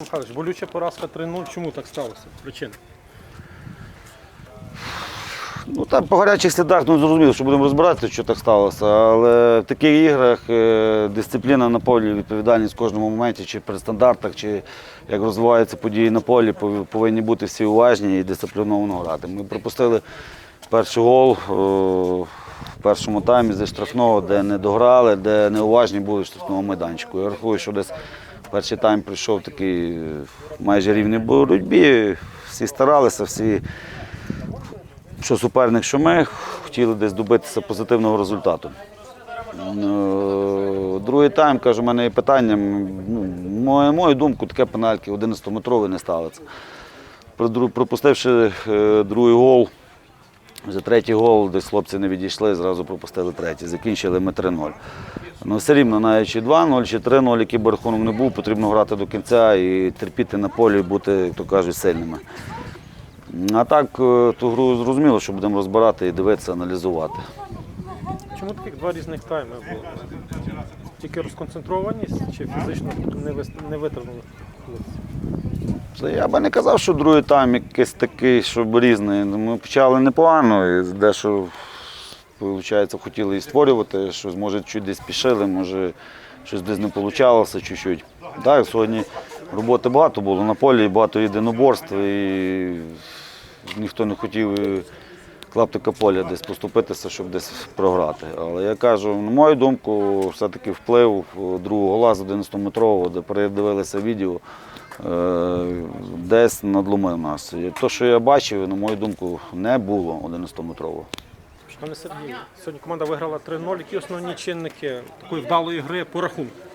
Михайлович, болюча поразка 3-0. Чому так сталося? Причина? Ну там по гарячих слідах ну, зрозуміло, що будемо розбиратися, що так сталося. Але в таких іграх е, дисципліна на полі, відповідальність в кожному моменті, чи при стандартах, чи як розвиваються події на полі, повинні бути всі уважні і дисципліновано грати. Ми пропустили перший гол е, в першому таймі зі штрафного, де не дограли, де неуважні були в штрафному майданчику. Я рахую, що десь перший тайм прийшов такий майже рівний боротьбі. Всі старалися, всі що суперник, що ми хотіли десь добитися позитивного результату. Е, Другий тайм, кажу, у мене є питання. Ну, мою, мою думку, таке пенальки 11-метровий не ставиться. Пропустивши е, другий гол, за третій гол, десь хлопці не відійшли, зразу пропустили третій. Закінчили ми 3-0. Ну, все рівно, навіть чи 2-0, чи 3-0, який би рахунок не був, потрібно грати до кінця і терпіти на полі, і бути, як то кажуть, сильними. А так, е, ту гру зрозуміло, що будемо розбирати і дивитися, аналізувати. Чому таких два різних тайми було? Тільки розконцентрованість чи фізично не, витримали? Це Я би не казав, що другий тайм якийсь такий, щоб різний. Ми почали непогано, і дещо виходить, хотіли і створювати, щось, може, чуть десь пішили, може, щось десь не вийшло чуть-чуть. Так, сьогодні роботи багато було на полі, багато єдиноборств, і ніхто не хотів клаптика поля десь поступитися, щоб десь програти. Але я кажу, на мою думку, все-таки вплив другого гола з 11-метрового, де передивилися відео, е, десь надломив нас. І те, що я бачив, на мою думку, не було 11-метрового. Пане Сергію, сьогодні команда виграла 3-0. Які основні чинники такої вдалої гри по рахунку?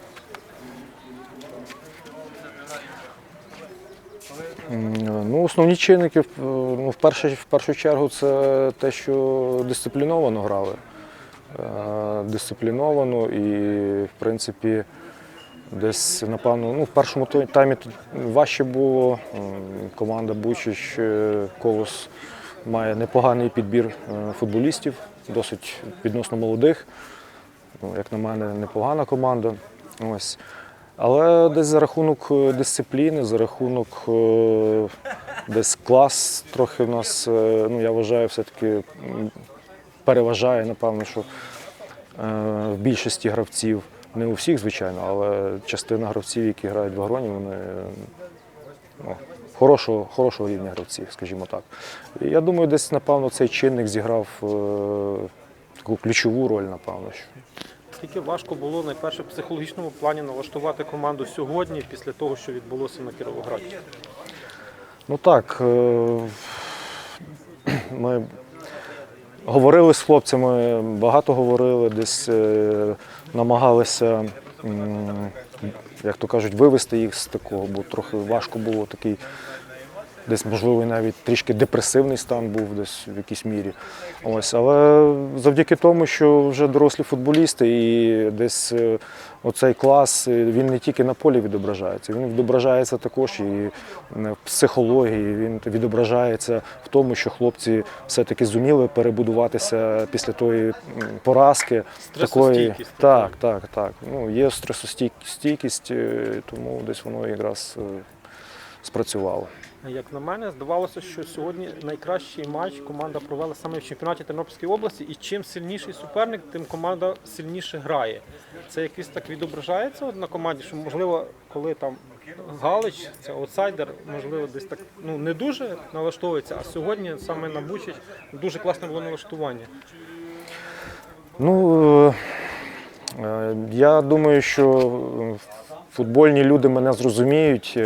Ну, основні чинники ну, в, першу, в першу чергу це те, що дисципліновано грали. Е, Дисципліновано і, в принципі, десь, напевно, ну, в першому таймі важче було. Команда Бучич е, Колос має непоганий підбір е, футболістів, досить відносно молодих. Ну, як на мене, непогана команда. Ось. Але десь за рахунок е, дисципліни, за рахунок е, десь клас трохи в нас, е, ну я вважаю, все-таки переважає, напевно, що в більшості гравців, не у всіх, звичайно, але частина гравців, які грають в Агроні, вони ну, хорошого, хорошого рівня гравців, скажімо так. І я думаю, десь, напевно, цей чинник зіграв таку ключову роль, напевно. Що. Скільки важко було найперше в психологічному плані налаштувати команду сьогодні після того, що відбулося на Кіровограді? Ну так, е, ми говорили з хлопцями, багато говорили, десь е, намагалися, як то кажуть, вивести їх з такого, бо трохи важко було такий. Десь, можливо, навіть трішки депресивний стан був десь в якійсь мірі. Ось, але завдяки тому, що вже дорослі футболісти, і десь е, оцей клас е, він не тільки на полі відображається, він відображається також і в психології. Він відображається в тому, що хлопці все-таки зуміли перебудуватися після тої поразки. Стресостійкість Так, так, так. Ну, є стресостійкість, е, тому десь воно якраз спрацювало. Як на мене, здавалося, що сьогодні найкращий матч команда провела саме в чемпіонаті Тернопільської області, і чим сильніший суперник, тим команда сильніше грає. Це якось так відображається на команді, що можливо, коли там Галич, це аутсайдер, можливо, десь так ну не дуже налаштовується. А сьогодні саме на Бучич дуже класне було налаштування. Ну, е, е, я думаю, що е, футбольні люди мене зрозуміють.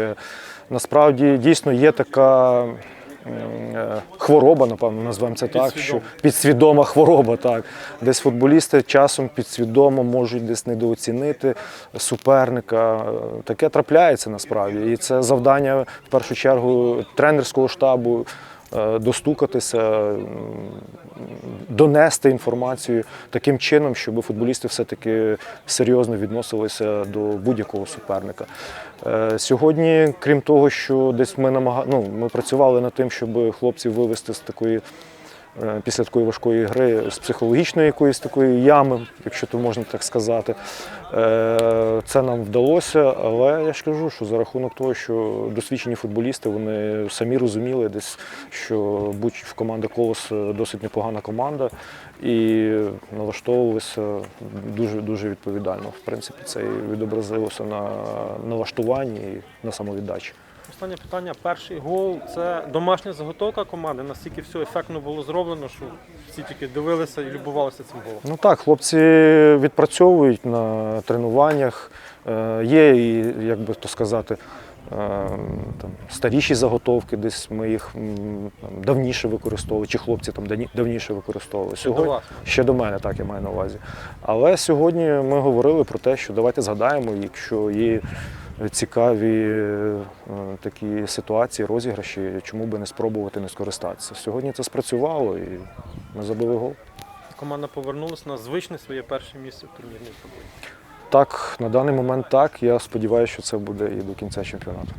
Насправді дійсно є така е, хвороба, напевно, назвемо це так. Що Підсвідома. підсвідома хвороба, так. Десь футболісти часом підсвідомо можуть десь недооцінити суперника. Таке трапляється насправді. І це завдання в першу чергу тренерського штабу. Е, Достукатися, донести інформацію таким чином, щоб футболісти все-таки серйозно відносилися до будь-якого суперника. Е, Сьогодні, крім того, що десь ми намага... ну, ми працювали над тим, щоб хлопців вивести з такої після такої важкої гри з психологічної якоїсь такої ями, якщо то можна так сказати. Е, Це нам вдалося, але я ж кажу, що за рахунок того, що досвідчені футболісти вони самі розуміли десь, що будь в команди Колос досить непогана команда, і налаштовувалися дуже дуже відповідально. В принципі, це і відобразилося на налаштуванні і на самовіддачі. Останнє питання. Перший гол це домашня заготовка команди. Настільки все ефектно було зроблено, що всі тільки дивилися і любувалися цим голом. Ну так, хлопці відпрацьовують на тренуваннях. Е, Є і, як би то сказати, е, там, старіші заготовки, десь ми їх м, там, давніше використовували, чи хлопці там давні- давніше використовували. Ще до вас. Ще до мене, так я маю на увазі. Але сьогодні ми говорили про те, що давайте згадаємо, якщо є цікаві е, такі ситуації, розіграші, чому би не спробувати не скористатися. Сьогодні це спрацювало і ми забили гол. Команда повернулася на звичне своє перше місце в турнірній таблиці. Так, на даний момент так. Я сподіваюся, що це буде і до кінця чемпіонату.